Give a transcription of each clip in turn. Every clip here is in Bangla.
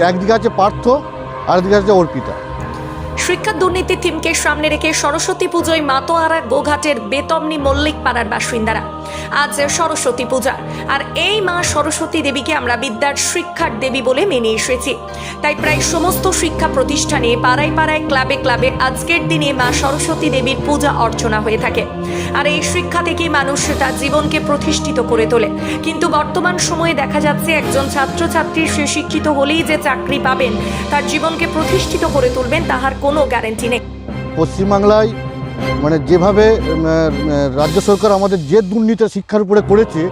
একদিকে আছে পার্থ আর একদিকে আছে অর্পিতা। শিক্ষা দুর্নীতি থিমকে সামনে রেখে সরস্বতী পুজোয় মাতোয়ারা গোঘাটের বেতমনি মল্লিক পাড়ার বাসিন্দারা। আজ সরস্বতী পূজা। আর এই মা সরস্বতী দেবীকে আমরা বিদ্যার শিক্ষার দেবী বলে মেনে এসেছি। তাই প্রায় সমস্ত শিক্ষা প্রতিষ্ঠানে পাড়ায় পাড়ায়, ক্লাবে ক্লাবে আজকের দিনে মা সরস্বতী দেবীর পূজা অর্চনা হয়ে থাকে। আর এই শিক্ষা থেকে মানুষ তার জীবনকে প্রতিষ্ঠিত করে তোলে। কিন্তু বর্তমান সময়ে দেখা যাচ্ছে একজন ছাত্রছাত্রী সে শিক্ষিত হলেই যে চাকরি পাবেন, তার জীবনকে প্রতিষ্ঠিত করে তুলবেন, তাহার কোনো গ্যারেন্টি নেই। পশ্চিমবাংলায় মানে যেভাবে রাজ্য সরকার আমাদের যে দুর্নীতি শিক্ষার উপরে করেছে,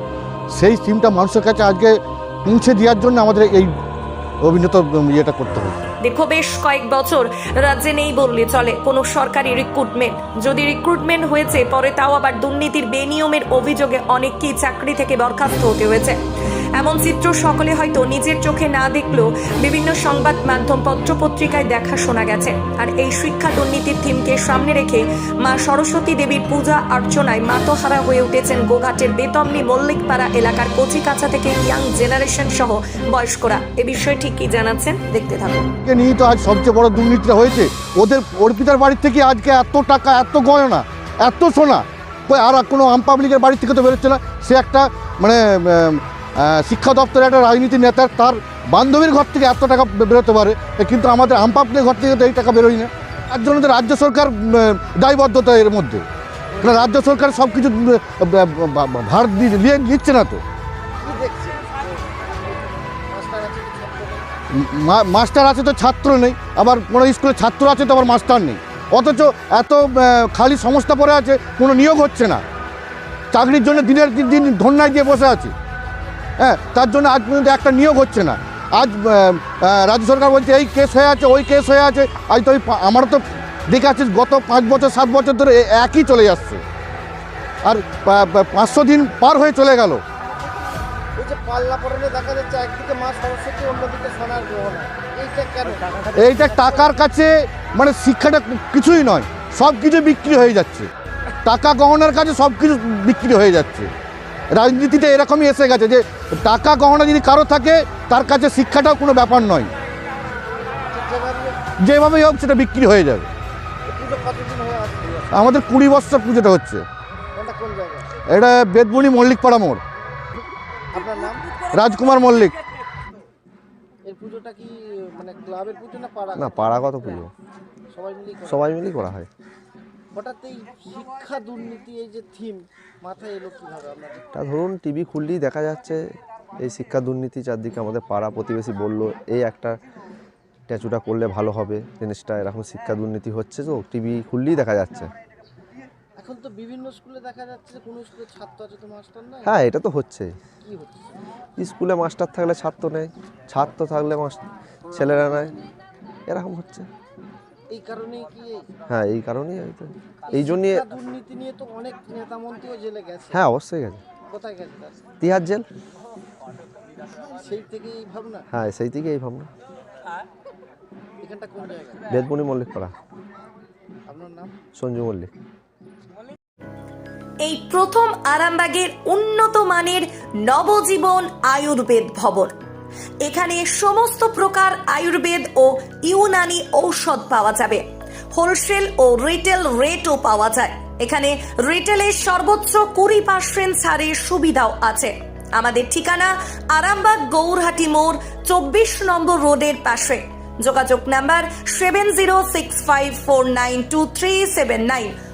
সেই স্কিমটা মানুষের কাছে আজকে পৌঁছে দেওয়ার জন্য আমাদের এই অভিনেতা ইয়েটা করতে হবে। দীর্ঘ বেশ কয়েক বছর রাজ্যে নেই বললে চলে কোনো সরকারি রিক্রুটমেন্ট যদি রিক্রুটমেন্ট হয়েছে, পরে তাও আবার দুর্নীতির বেনিয়মের অভিযোগে অনেককেই চাকরি থেকে বরখাস্ত হতে হয়েছে। এমন চিত্র সকলে হয়তো নিজের চোখে না দেখলেও বিভিন্ন সংবাদ মাধ্যম পত্রপত্রিকায় দেখা শোনা গেছে। আর এই শিক্ষা দুর্নীতির থিমকে সামনে রেখে মা সরস্বতী দেবীর পূজা অর্চনায় মাতোহারা হয়ে উঠেছেন গোঘাটের বেতমনি মল্লিকপাড়া এলাকার কচি কাছা থেকে ইয়াং জেনারেশন সহ বয়স্করা। এ বিষয়ে ঠিক কি জানাচ্ছেন, দেখতে থাকুন। কে নিয়েই তো আজ সবচেয়ে বড় দুর্নীতিটা হয়েছে। ওদের অর্পিতার বাড়ির থেকে আজকে এত টাকা, এত গয়না, এত সোনা আর কোনো আম পাবলিকের বাড়ি থেকে তো বেরোচ্ছে না। সে একটা মানে শিক্ষা দপ্তরের একটা রাজনীতি নেতার তার বান্ধবীর ঘর থেকে এত টাকা বেরোতে পারে। কিন্তু আমাদের আম পাবলিকের ঘর থেকে তো এই টাকা বেরোয় না তার জন্য রাজ্য সরকার দায়বদ্ধতা এর মধ্যে। রাজ্য সরকার সব কিছু ভার দিয়ে নিচ্ছে না তো? মাস্টার আছে তো ছাত্র নেই, আবার কোনো স্কুলে ছাত্র আছে তো আবার মাস্টার নেই। অথচ এত খালি সংস্থা পড়ে আছে, কোনো নিয়োগ হচ্ছে না। চাকরির জন্য দিনের দিন ধন্যায় দিয়ে বসে আছে। হ্যাঁ তার জন্য আজ পর্যন্ত একটা নিয়োগ হচ্ছে না। আজ রাজ্য সরকার বলছে, এই কেস হয়ে আছে, ওই কেস হয়ে আছে। আজ তো আমারও তো দেখে আছিস, গত পাঁচ বছর, সাত বছর ধরে একই চলে যাচ্ছে। আর পাঁচশো দিন পার হয়ে চলে গেল। এই যে পাল্লা পড়ানো দেখা যাচ্ছে একদিকে মা সরস্বতী অন্যদিকে সোনার গহনা। এইটা কেন? এইটা টাকার কাছে মানে শিক্ষাটা কিছুই নয় সব কিছু বিক্রি হয়ে যাচ্ছে। টাকা গহনার কাছে সব কিছু বিক্রি হয়ে যাচ্ছে। রাজনীতিতে এরকমই এসে গেছে যে টাকা গহনা যদি কারও থাকে তার কাছে শিক্ষাটাও কোনো ব্যাপার নয়। যেভাবেই হোক সেটা বিক্রি হয়ে যাবে। আমাদের কুড়ি বছর পুজোটা হচ্ছে। এটা এটা মল্লিকপাড়া মোড়। আপনার নাম? রাজকুমার মল্লিক। এই পুজোটা কি মানে ক্লাবের পুজো না পাড়া না পাড়াগত পুজো। সবাই মিলে সবাই মিলেই করা হয়। হঠাৎ এই শিক্ষা দুর্নীতি এই যে থিম মাথায় এলো কীভাবে আপনাদের? তা ধরুন টিভি খুললেই দেখা যাচ্ছে এই শিক্ষা দুর্নীতি চারদিকে আমাদের পাড়া প্রতিবেশী বলল এই একটা স্ট্যাচুটা করলে ভালো হবে জিনিসটা এরকম শিক্ষা দুর্নীতি হচ্ছে তো টিভি খুললেই দেখা যাচ্ছে। এখন তো বিভিন্ন স্কুলে দেখা যাচ্ছে কোনো স্কুলে ছাত্র আছে তো মাস্টার নাই? হ্যাঁ এটা তো হচ্ছে। কি হচ্ছে? স্কুলে মাস্টার থাকলে ছাত্র নেয় ছাত্র থাকলে ছেলেরা নেয় এরকম হচ্ছে। এই কারণেই কি হ্যাঁ এই কারণেই হয়তো এই জন্যে দুর্নীতি নিয়ে তো অনেক নেতা মন্ত্রীও জেলে গেছে। হ্যাঁ অবশ্যই গেছে। কোথায় গেছে তিহার জেল? সেই থেকেই এই ভাবনা? হ্যাঁ সেই থেকে এই ভাবনা। এখানটা কোন জায়গা বেদমণি মল্লিক পাড়া। আপনার নাম? সঞ্জু মল্লিক। এই প্রথম আরামবাগের উন্নত মানের নবজীবন আয়ুর্বেদ ভবন। এখানে সমস্ত প্রকার আয়ুর্বেদ ও ইউনানি ঔষধ পাওয়া যাবে। হোলসেল ও রিটেল রেটও পাওয়া যায়। এখানে রিটেলের সর্বোচ্চ কুড়ি পার্সেন্ট ছাড়ের সুবিধাও আছে। আমাদের ঠিকানা আরামবাগ গৌরহাটি মোড় চব্বিশ নম্বর রোডের পাশে। যোগাযোগ number seven zero six five four nine two three seven nine.